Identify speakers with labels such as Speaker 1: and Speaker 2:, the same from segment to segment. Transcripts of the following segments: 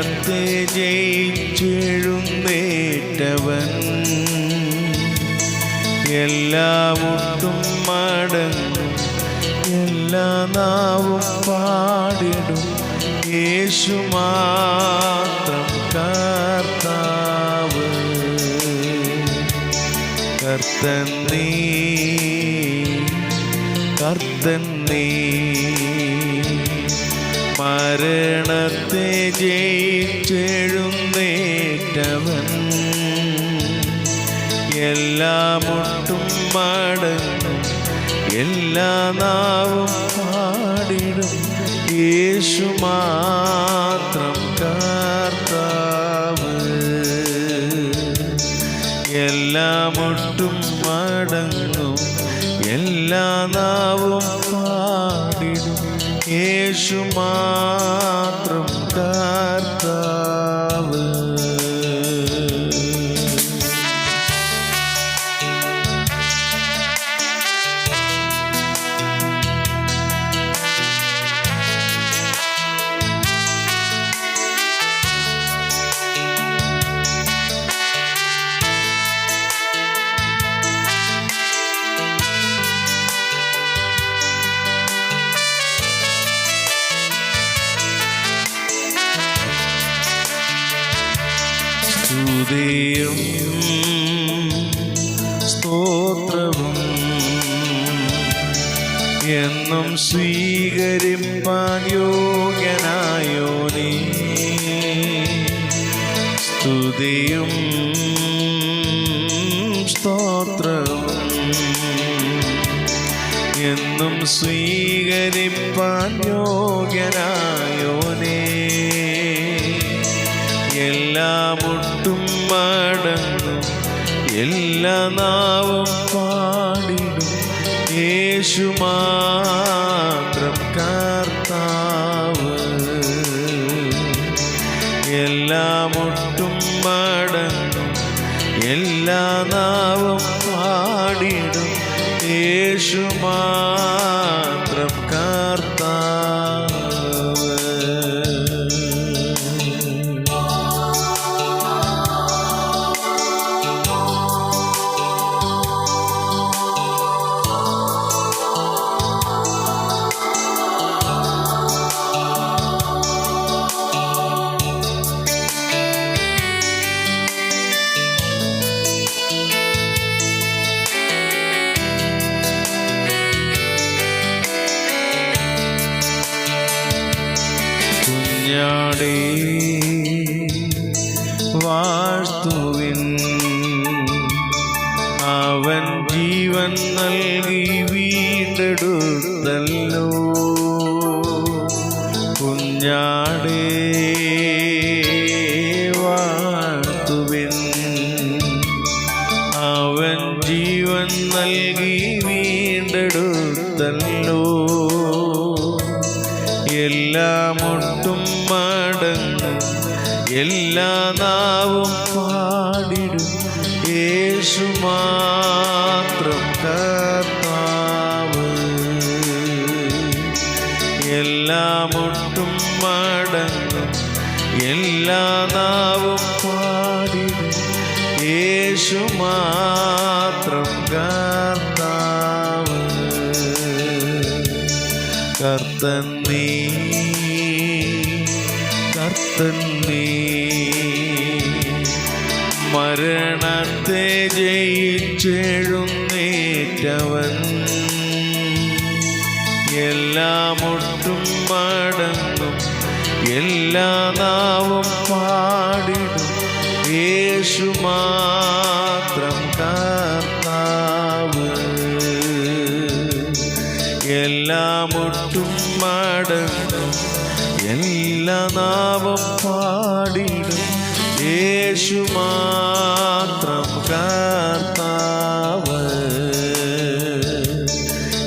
Speaker 1: മരണത്തെ ജയിച്ചെഴുന്നേറ്റവൻ. എല്ലാ മുട്ടും മടങ്ങും എല്ലാ നാവും പാടിടും. യേശു മാത്രം കർത്താവ്. കർത്തൻ നീ കർത്തൻ നീ. മരണത്തെ ജയിച്ചെഴുന്നേറ്റവൻ. എല്ലാ മുട്ടും മടങ്ങും എല്ലാ നാവും പാടിടും. യേശു മാത്രം കർത്താവ്. എല്ലാ മുട്ടും മടങ്ങും എല്ലാ നാവും പാടിടും. യേശു മാത്രം സ്തുതിയും സ്തോത്രവും എന്നും സ്വീകരിപ്പാൻ യോഗ്യനായോനേ സ്തുതിയും സ്തോത്രവും എന്നും സ്വീകരിപ്പാൻ യോഗ്യനായോനേ എല്ലാ മുട്ടും മടങ്ങും. എല്ലാ നാവും പാടിടും. യേശു മാത്രം കർത്താവ്. എല്ലാ മുട്ടും മടങ്ങും. എല്ലാ നാവും പാടിടും. യേശു വാഴ്ത്തുവിൻ. അവൻ ജീവൻ നൽകി വീണ്ടെടുത്തല്ലോ. കുഞ്ഞാടേ വാഴ്ത്തുവിൻ. അവൻ ജീവൻ നൽകി വീണ്ടെടുത്തല്ലോ. എല്ലാ എല്ലാ നാവും പാടിടും. യേശു മാത്രം കർത്താവ്. എല്ലാ മുട്ടും മടങ്ങും. എല്ലാ നാവും പാടിടും. യേശു മാത്രം കർത്താവ്. കർത്തൻ നീ കർത്തൻ മരണത്തെ ജയിച്ചെഴുന്നേറ്റവൻ. എല്ലാ മുട്ടും മടങ്ങും എല്ലാ നാവും പാടിടും. യേശു മാത്രം കർത്താവ്. എല്ലാ മുട്ടും മടങ്ങും എല്ലാ നാവും പാടിടും. യേശു മാത്രം കർത്താവ്.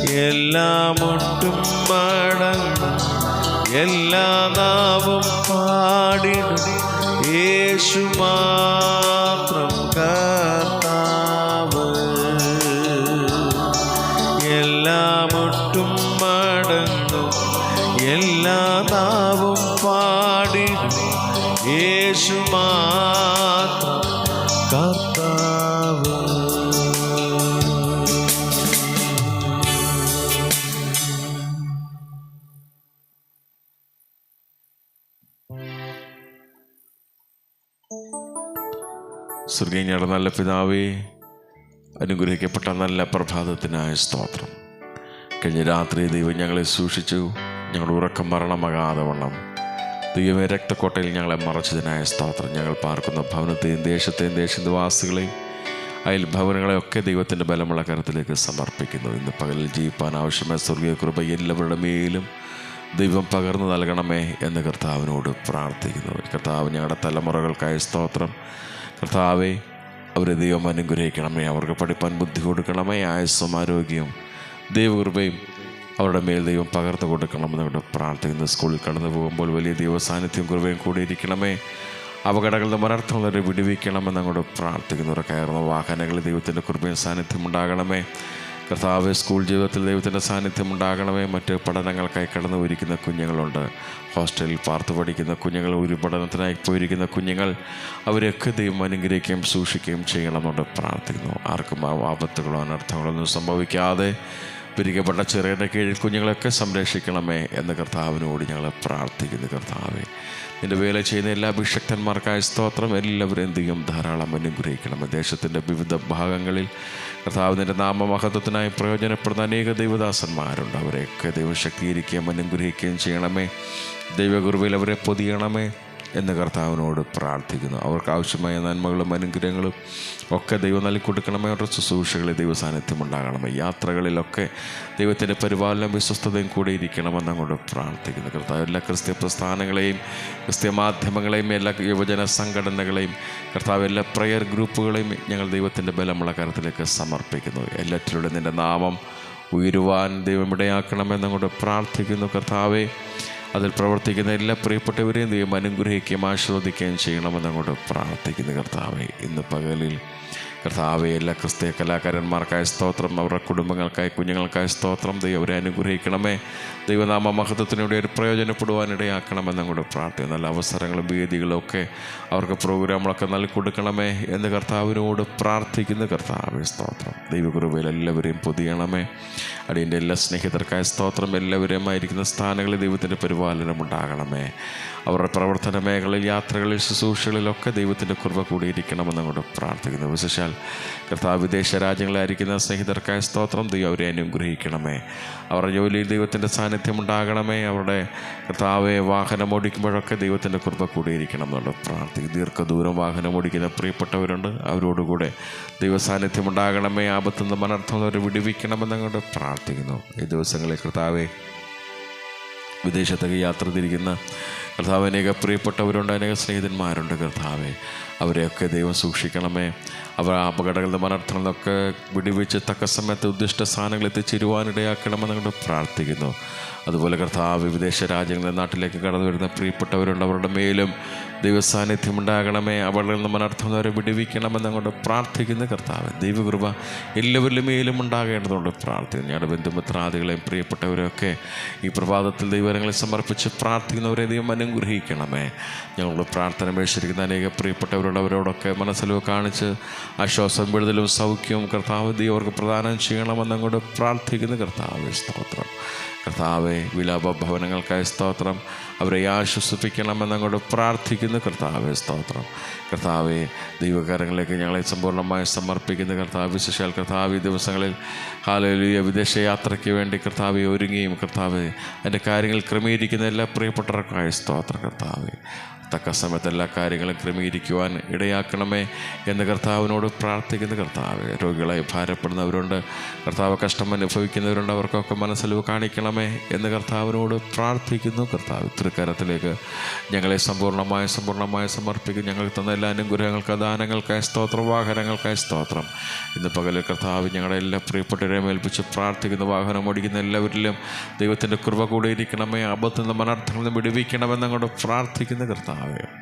Speaker 1: എല്ലാമൊട്ടും മടങ്ങും. എല്ലാ നാവും പാടിടും. യേശു മാത്രം കർത്താവ് സ്വർഗീയങ്ങളുടെ നല്ല പിതാവേ അനുഗ്രഹിക്കപ്പെട്ട നല്ല പ്രഭാതത്തിനായ സ്തോത്രം. കഴിഞ്ഞ രാത്രി ദൈവം ഞങ്ങളെ സൂക്ഷിച്ചു ഞങ്ങളുടെ ഉറക്കം മരണമാകാതെ വണ്ണം. ദൈവമേ രക്തക്കോട്ടയിൽ ഞങ്ങളെ മറച്ചതിനായ സ്തോത്രം. ഞങ്ങൾ പാർക്കുന്ന ഭവനത്തെയും ദേശത്തെയും ദേശനിവാസികളെയും അയൽ ഭവനങ്ങളെയൊക്കെ ദൈവത്തിന്റെ ബലമുള്ള കരത്തിലേക്ക് സമർപ്പിക്കുന്നു. ഇന്ന് പകലിൽ ജീവിപ്പാൻ ആവശ്യമായ സ്വർഗീയ കൃപ എല്ലാവരുടെ മേലും ദൈവം പകർന്നു നൽകണമേ എന്ന് കർത്താവിനോട് പ്രാർത്ഥിക്കുന്നു. കർത്താവ് ഞങ്ങളുടെ തലമുറകൾക്കായ സ്തോത്രം. കർത്താവെ അവരെ ദൈവം അനുഗ്രഹിക്കണമേ. അവർക്ക് പഠിപ്പാൻ ബുദ്ധി കൊടുക്കണമേ. ആയുസ്സും ആരോഗ്യവും ദൈവകൃപയും അവരുടെ മേൽ ദൈവം പകർന്നു കൊടുക്കണമെന്ന് ഇവിടെ പ്രാർത്ഥിക്കുന്നു. സ്കൂളിൽ കടന്നു പോകുമ്പോൾ വലിയ ദൈവ സാന്നിധ്യം കൃപയും കൂടി ഇരിക്കണമേ. അപകടങ്ങളുടെ മലർത്തുള്ളവരെ വിടുവിക്കണമെന്ന് അങ്ങോട്ട് പ്രാർത്ഥിക്കുന്നവരെ കയറുന്ന വാഹനങ്ങളിൽ ദൈവത്തിന്റെ കൃപയും സാന്നിധ്യം ഉണ്ടാകണമേ. കർത്താവ് സ്കൂൾ ജീവിതത്തിൽ ദൈവത്തിന്റെ സാന്നിധ്യം ഉണ്ടാകണമേ. മറ്റ് പഠനങ്ങൾക്കായി കടന്നു പോയിരിക്കുന്ന കുഞ്ഞുങ്ങളുണ്ട്. ഹോസ്റ്റലിൽ പാർത്ത് പഠിക്കുന്ന കുഞ്ഞുങ്ങൾ ഒരു പഠനത്തിനായി പോയിരിക്കുന്ന കുഞ്ഞുങ്ങൾ അവരെയൊക്കെ ദൈവം അനുഗ്രഹിക്കുകയും സൂക്ഷിക്കുകയും ചെയ്യണമെന്നുണ്ട് പ്രാർത്ഥിക്കുന്നു. ആർക്കും ആപത്തുകളോ അനർത്ഥങ്ങളോ ഒന്നും സംഭവിക്കാതെ പിരിക്കപ്പെട്ട ചെറിയുടെ കീഴിൽ കുഞ്ഞുങ്ങളെയൊക്കെ സംരക്ഷിക്കണമേ എന്ന് കർത്താവിനോട് ഞങ്ങൾ പ്രാർത്ഥിക്കുന്നു കർത്താവെ. നിന്റെ വേല ചെയ്യുന്ന എല്ലാ അഭിഷക്തന്മാർക്കായ സ്തോത്രം. എല്ലാവരും ദൈവം ധാരാളം അനുഗ്രഹിക്കണം ദേശത്തിന്റെ വിവിധ ഭാഗങ്ങളിൽ കർത്താവ് നിന്റെ നാമമഹത്വത്തിനായി പ്രയോജനപ്പെടുന്ന അനേക ദൈവദാസന്മാരുണ്ട്. അവരെയൊക്കെ ദൈവശക്തീകരിക്കുകയും അനുഗ്രഹിക്കുകയും ചെയ്യണമേ. ദൈവകുറുവിൽ അവരെ പൊതിയണമേ. എന്ന് കർത്താവിനോട് പ്രാർത്ഥിക്കുന്നു. അവർക്ക് ആവശ്യമായ നന്മകളും അനുഗ്രഹങ്ങളും ഒക്കെ ദൈവം നൽകി കൊടുക്കണമേ അവരുടെ ശുശ്രൂഷകളിൽ ദൈവസാന്നിധ്യം ഉണ്ടാകണമേ. യാത്രകളിലൊക്കെ ദൈവത്തിന്റെ പരിപാലനം വിശ്വസ്തതയും കൂടി ഇരിക്കണമെന്ന് അങ്ങോട്ട് പ്രാർത്ഥിക്കുന്നു. കർത്താവ് എല്ലാ ക്രിസ്ത്യ പ്രസ്ഥാനങ്ങളെയും ക്രിസ്ത്യ മാധ്യമങ്ങളെയും എല്ലാ യുവജന സംഘടനകളെയും കർത്താവ് എല്ലാ പ്രയർ ഗ്രൂപ്പുകളെയും ഞങ്ങൾ ദൈവത്തിന്റെ ബലമുള്ള കാര്യത്തിലേക്ക് സമർപ്പിക്കുന്നു. എല്ലാറ്റിലൂടെ നിന്റെ നാമം ഉയരുവാൻ ദൈവം ഇടയാക്കണമെന്നങ്ങോട്ട് പ്രാർത്ഥിക്കുന്നു. കർത്താവെ അതിൽ പ്രവർത്തിക്കുന്ന എല്ലാ പ്രിയപ്പെട്ടവരെയും ദൈവം അനുഗ്രഹിക്കുകയും ആശ്വദിക്കുകയും ചെയ്യണമെന്ന് അങ്ങോട്ട് പ്രാർത്ഥിക്കുന്നു കർത്താവെ. ഇന്ന് പകലിൽ കർത്താവെ എല്ലാ ക്രിസ്തീയ കലാകാരന്മാർക്കായ സ്തോത്രം. അവരുടെ കുടുംബങ്ങൾക്കായി കുഞ്ഞുങ്ങൾക്കായ സ്തോത്രം. ദൈവം അവരെ അനുഗ്രഹിക്കണമേ. ദൈവനാമ മഹത്വത്തിനൂടെ ഒരു പ്രയോജനപ്പെടുവാൻ ഇടയാക്കണമെന്ന് അങ്ങോട്ട് പ്രാർത്ഥിക്കുന്നു. നല്ല അവസരങ്ങളും വേദികളും ഒക്കെ അവർക്ക് പ്രോഗ്രാമുകളൊക്കെ നൽകി കൊടുക്കണമേ എന്ന് കർത്താവിനോട് പ്രാർത്ഥിക്കുന്ന. കർത്താവ് സ്തോത്രം. ദൈവകുറുവയിൽ എല്ലാവരെയും പൊതിയണമേ. അടിയന്റെ എല്ലാ സ്നേഹിതർക്കായ സ്തോത്രം. എല്ലാവരെയും ആയിരിക്കുന്ന സ്ഥാനങ്ങളിൽ ദൈവത്തിന്റെ പരിപാലനം ഉണ്ടാകണമേ. അവരുടെ പ്രവർത്തന മേഖലയിൽ യാത്രകളിൽ ശുശ്രൂഷകളിലൊക്കെ ദൈവത്തിന്റെ കുറവ് കൂടിയിരിക്കണമെന്ന് അങ്ങോട്ട് പ്രാർത്ഥിക്കുന്നു. വിശേഷാൽ കർത്താവ് വിദേശ രാജ്യങ്ങളായിരിക്കുന്ന സ്നേഹിതർക്കായ സ്തോത്രം. ദൈവം അവരെ അനുഗ്രഹിക്കണമേ. അവരുടെ ജോലിയിൽ ദൈവത്തിന്റെ സാന്നിധ്യം ഉണ്ടാകണമേ. അവരുടെ കർത്താവെ വാഹനം ഓടിക്കുമ്പോഴൊക്കെ ദൈവത്തിന്റെ കൃപ കൂടിയിരിക്കണം എന്നുള്ള പ്രാർത്ഥി ദീർഘദൂരം വാഹനം ഓടിക്കുന്ന പ്രിയപ്പെട്ടവരുണ്ട്. അവരോടുകൂടെ ദൈവ സാന്നിധ്യം ഉണ്ടാകണമേ. ആപത്തുനിന്ന് മനർത്ഥം അവരെ വിടുവിക്കണമെന്ന് അങ്ങോട്ട് പ്രാർത്ഥിക്കുന്നു. ഈ ദിവസങ്ങളിൽ കർത്താവെ വിദേശത്തേക്ക് യാത്ര തിരിക്കുന്ന കർത്താവ് അനേക പ്രിയപ്പെട്ടവരുണ്ട് അനേക സ്നേഹിതന്മാരുണ്ട് കർത്താവെ. അവരെയൊക്കെ ദൈവം സൂക്ഷിക്കണമേ. അവർ അപകടങ്ങളുടെ മനർത്ഥങ്ങളൊക്കെ നിന്നൊക്കെ വിടിവെച്ച് തക്ക സമയത്ത് ഉദ്ദിഷ്ട സ്ഥാനങ്ങൾ എത്തിച്ചേരുവാനിടയാക്കണമെന്ന് ഞങ്ങൾ പ്രാർത്ഥിക്കുന്നു. അതുപോലെ കർത്താവ് വിദേശ രാജ്യങ്ങളിൽ നാട്ടിലേക്ക് കടന്നു വരുന്ന പ്രിയപ്പെട്ടവരുണ്ട് അവരുടെ മേലും ദൈവസാന്നിധ്യം ഉണ്ടാകണമേ അവളിൽ നിന്ന് മനർത്ഥം അവരെ വിടുവിക്കണമെന്ന് അങ്ങോട്ട് പ്രാർത്ഥിക്കുന്ന കർത്താവ്. ദൈവകൃപ എല്ലാവരിലും മേലും ഉണ്ടാകേണ്ടതുകൊണ്ട് പ്രാർത്ഥിക്കുന്നു. ഞങ്ങളുടെ ബന്ധുമിത്രാദികളെയും പ്രിയപ്പെട്ടവരെയൊക്കെ ഈ പ്രഭാതത്തിൽ ദൈവങ്ങളെ സമർപ്പിച്ച് പ്രാർത്ഥിക്കുന്നവരെ ദൈവം അനുഗ്രഹിക്കണമേ. ഞങ്ങളുടെ പ്രാർത്ഥന മേടിച്ചിരിക്കുന്ന അനേക പ്രിയപ്പെട്ടവരോട് അവരോടൊക്കെ മനസ്സിലോ കാണിച്ച് ആശ്വാസം വിടുതലും സൗഖ്യവും കർത്താവ് ദൈവം അവർക്ക് പ്രദാനം ചെയ്യണമെന്ന് അങ്ങോട്ട് പ്രാർത്ഥിക്കുന്ന കർത്താവ് സ്തോത്രം. കർത്താവെ വിലാപ ഭവനങ്ങൾക്കായി സ്തോത്രം. അവരെ ആശ്വസിപ്പിക്കണമെന്ന് അങ്ങോട്ട് പ്രാർത്ഥിക്കുന്നു. കർത്താവെ സ്തോത്രം. കർത്താവെ ദൈവകാരങ്ങളിലേക്ക് ഞങ്ങളെ സമ്പൂർണമായി സമർപ്പിക്കുന്ന. കർത്താവ് വിശേഷാൽ കർത്താവ് ഈ ദിവസങ്ങളിൽ ഹാലലിയ വിദേശ യാത്രയ്ക്ക് വേണ്ടി കർത്താവെ ഒരുങ്ങിയും കർത്താവെ അതിന്റെ കാര്യങ്ങൾ ക്രമീകരിക്കുന്ന എല്ലാ പ്രിയപ്പെട്ടവർക്കായ സ്തോത്രം കർത്താവെ. തക്ക സമയത്ത് എല്ലാ കാര്യങ്ങളും ക്രമീകരിക്കുവാൻ ഇടയാക്കണമേ എന്ന് കർത്താവിനോട് പ്രാർത്ഥിക്കുന്ന കർത്താവ്. രോഗികളായി ഭാരപ്പെടുന്നവരുണ്ട്. കർത്താവ് കഷ്ടം അനുഭവിക്കുന്നവരുണ്ട്. അവർക്കൊക്കെ മനസ്സിലവ് കാണിക്കണമേ എന്ന് കർത്താവിനോട് പ്രാർത്ഥിക്കുന്നു. കർത്താവ് തൃക്കരത്തിലേക്ക് ഞങ്ങളെ സമ്പൂർണമായി സമ്പൂർണമായി സമർപ്പിക്കും. ഞങ്ങൾ തന്ന എല്ലാ അനുഗ്രഹങ്ങൾക്ക് ദാനങ്ങൾക്കായി സ്തോത്രം വാഹനങ്ങൾക്കായി സ്തോത്രം. ഇന്ന് പകലിൽ കർത്താവ് ഞങ്ങളുടെ എല്ലാ പ്രിയപ്പെട്ടവരെയും ഏൽപ്പിച്ച് പ്രാർത്ഥിക്കുന്ന. വാഹനം ഓടിക്കുന്ന എല്ലാവരിലും ദൈവത്തിന്റെ കൃപ കൂടെ ഇരിക്കണമേ. അബദ്ധത്തിൽ നിന്ന് മനർത്ഥങ്ങളിൽ നിന്ന് വിടുവിക്കണമെന്നങ്ങോട്ട് പ്രാർത്ഥിക്കുന്ന കർത്താവേ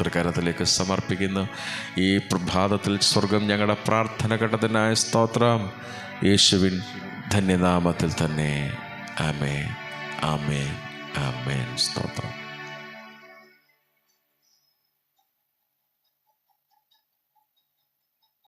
Speaker 1: തൃക്കരത്തിലേക്ക് സമർപ്പിക്കുന്നു ഈ പ്രഭാതത്തിൽ സ്വർഗം ഞങ്ങളുടെ പ്രാർത്ഥന ഘട്ടത്തിനായ സ്തോത്രം. യേശുവിൻ ധന്യനാമത്തിൽ തന്നെ. ആമേ ആമേ ആമേൻ. സ്തോത്രം.